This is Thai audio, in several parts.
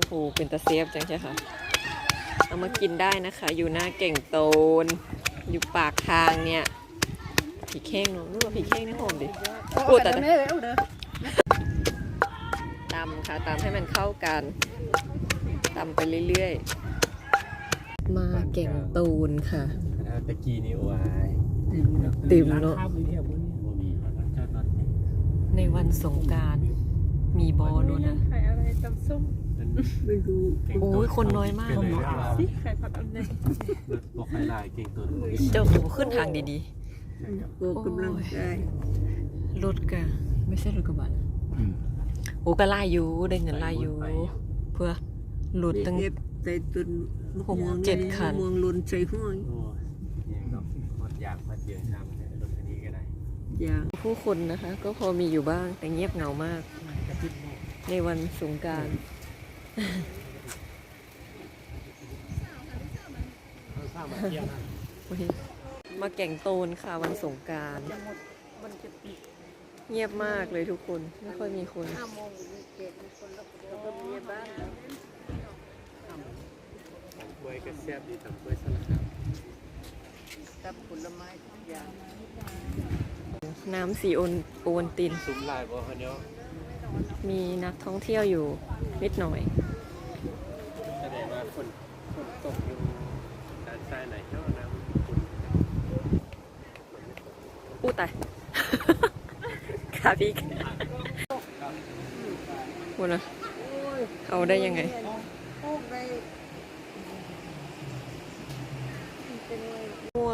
โอ้โหเป็นตะเซฟจังใช่ค่ะ เอามากินได้นะคะ อยู่หน้าเก่งโตน อยู่ปากทางเนี่ยผีเข่งเนาะนึกว่าผีเข่งนี่หอมดิพูดแต่ไม่เอาเด้อตำค่ะตำให้มันเข้ากันตำไปเรื่อยๆ มาเก่งตูนค่ะตะกี้นี่โอ้ยติ่มเนอะบ่มีเจ้าตอนนี้ในวันสงกรารมีบอลนะ ไข่อะไรตำส้มไม่รู้โอ้ยคนน้อยมาก เป็นเลยสิไข่ผัดอันไหนบอกใครลายเก่งตัวนึงเจ้าหนูขึ้นทางดีออกกำลังกายๆรถกะไม่ใช่รถกระบะนะโอ้ก็ไล่อยู่ได้เงินไล่อยู่เพื่อหลุดตั้งเก็บใส่ตุนหกเจ็ดคันม่วงลุนใส่ห้อยโอ้ยยังดอกหมดอยากมาเจอน้ำแต่รถคันนี้ก็ได้อย่าง ผู้คนนะคะ ก็พอมีอยู่บ้างแต่เงียบเหงามาก ในวันสงกราร มาแก่งโตนค่ะวันสงการเงียบมากเลยทุกคน ไม่ค่อยมีคนห้าโมงมีเจ็ดมีคนแล้วแล้วก็มีบ้านตังกล้วยก็แซบดีตังกล้วยสลัดตับผลไม้ทุกอย่างน้ำสีโอนโอนติน มีนักท่องเที่ยวอยู่นิดหน่อย ฝนฝนตกอยู่ด้านซ้ายไหนเท่าน้ำคุณอู้ตายค่ะพี่คุณนะเอาได้ยังไงโอ้ไปมั่ว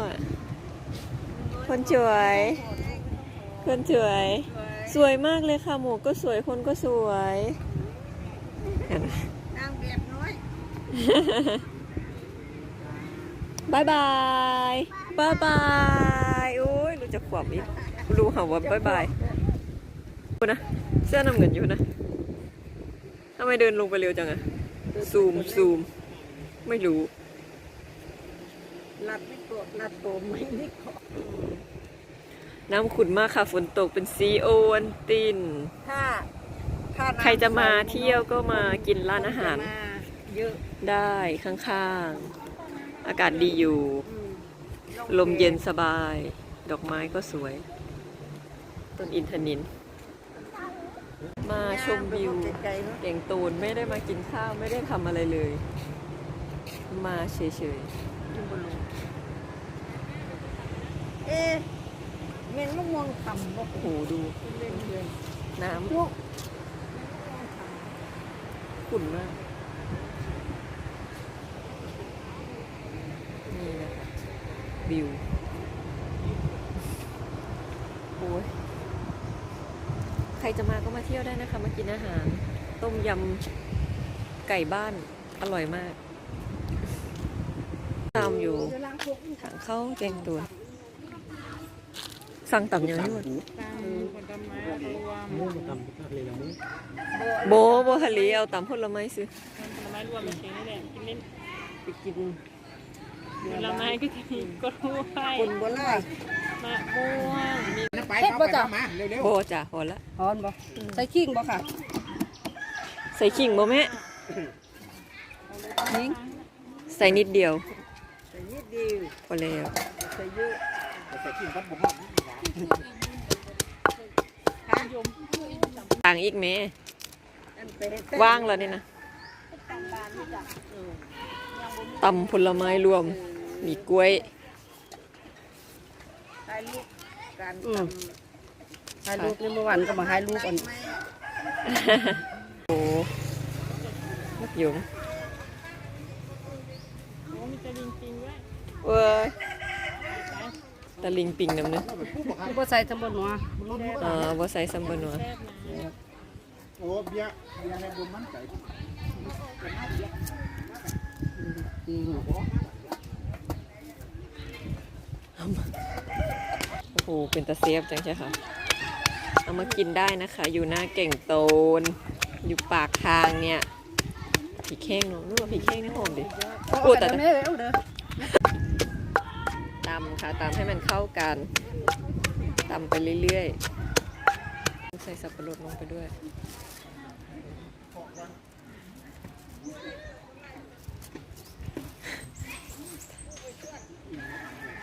คนสวย คนสวย สวยมากเลยค่ะ หมวกก็สวย คนก็สวย บายบายบายบายโอ้ยรู้จักขวบอีกรู้เหรอว่าบายบายคุณนะเสื้อน้ำเงินอยู่นะทำไมเดินลงไปเร็วจังอะซูมซูม ไม่รู้รัดไม่โกรธรัดโตไม่ไม่ขอน้ำขุ่นมากค่ะ ฝนตกเป็นซีโอวันตินถ้าถ้าน้ำใครจะมาเที่ยวก็มากินร้านอาหารจะมา เยอะได้ข้างๆ อากาศดีอยู่ อืมลมเย็นสบาย ดอกไม้ก็สวย ต้นอินทนิน มาชมวิว ไกลๆเนอะเก่งตูนไม่ได้มากินข้าวไม่ได้ทำอะไรเลย มาเฉยขึ้นบนลงเอ๊ะเมนมะม่วงคำบ่ๆโอ้โหดูเล่นเพื่อนน้พวกำขุ่นมาก นี่นะคะ วิวโอ้ยใครจะมาก็มาเที่ยวได้นะคะ มากินอาหาร ต้มยำไก่บ้านอร่อยมาก ตามอยู่ทางเข้าแจงตัวสั่งต่ำยังนี่หมดตามผลไม้รวมมุ่งทำภาคเลยละมุ่งโบโบฮะลีเอาตำผลไม้ซื้อผลไม้รวมไปเฉยนี่แหละกินเล่นไปกิน ผลไม้ก็จะมีกล้วยคนบ่ไล่มะม่วงมีไปเขาไปมาเร็วโบจ้ะพอละฮอนบ่ใส่ขิงบ่ค่ะใส่ขิงบ่แม่ขิงใส่นิดเดียวใส่นิดเดียวพอแล้วใส่เยอะๆใส่กินก็บุกต่างอีกแม่อันเป็ดว่างแล้วนี่นะ ตำผลไม้รวม มีกล้วย ถ่ายรูปการทำถ่ายรูปนี่เมื่อวานก็มาถ่ายรูปกันโอ้มักหยุงโอ้มีตะลิงปิงด้วยเว้ยตะลิงปิงน้ำเนึคือบ่ใส่ทั้งบนหัวอ่าบ่ใส่ซัมบนัวแซ่บนะโอ้เบียร์เบียร์ในบุญมันใส่ จริงโอ้โห เป็นตะเซฟจังใช่ค่ะ เอามากินได้นะคะ อยู่หน้าเก่งโตน อยู่ปากทางเนี่ย ผีเข่งเนาะนึกว่าผีเข่งนี่หอมดิพูดแต่ไม่เอาเด้อตำค่ะตำให้มันเข้ากันตำไปเรื่อยๆ ใส่สับปะรดลงไปด้วย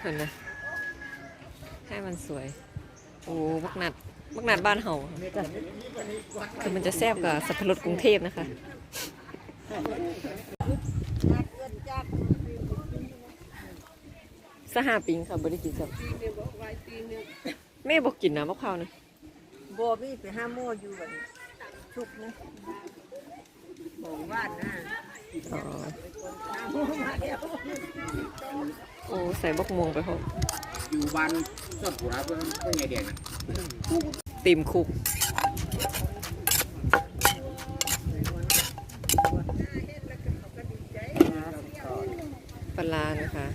เห็นนะให้มันสวย โอ้บักนัดบักนัดบ้านเฮาคือมันจะแซ่บกับสับปะรดกรุงเทพนะคะสหปิงค่ะบริกินสับแม่บอกกินนะมะพร้าวนะบ่มีไปห้าโมอยู่บัดนี้ชุกนะบอกว่านะ ใส่บักม่วงไปพร้อมอยู่บ้านส่วนผัวเพื่อนเพื่อนไงแดงนะติมคุกปลาร้านะคะ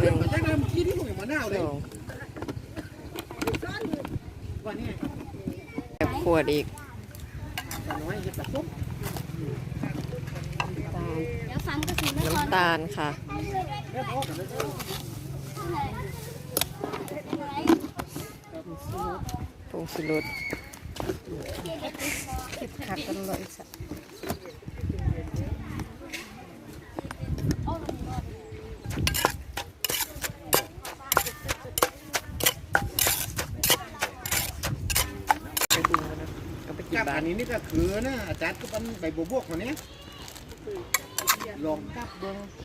หนึ่งแต่เดิมกี้ที่ผมอย่างมะนาวสเลยองวันนี้แบบขวดอีก ตาน้อยจะตัดซุปน้ำตาลค่ะ ผงชูรสคิดขัดกันเลยสักไปดูนะก็ไปกินกับบ้าอันนนี้นี่ก็คือนะอาจารย์ก็เป็นใบบัวบวกคนนี้ ลองกับเบิ้ง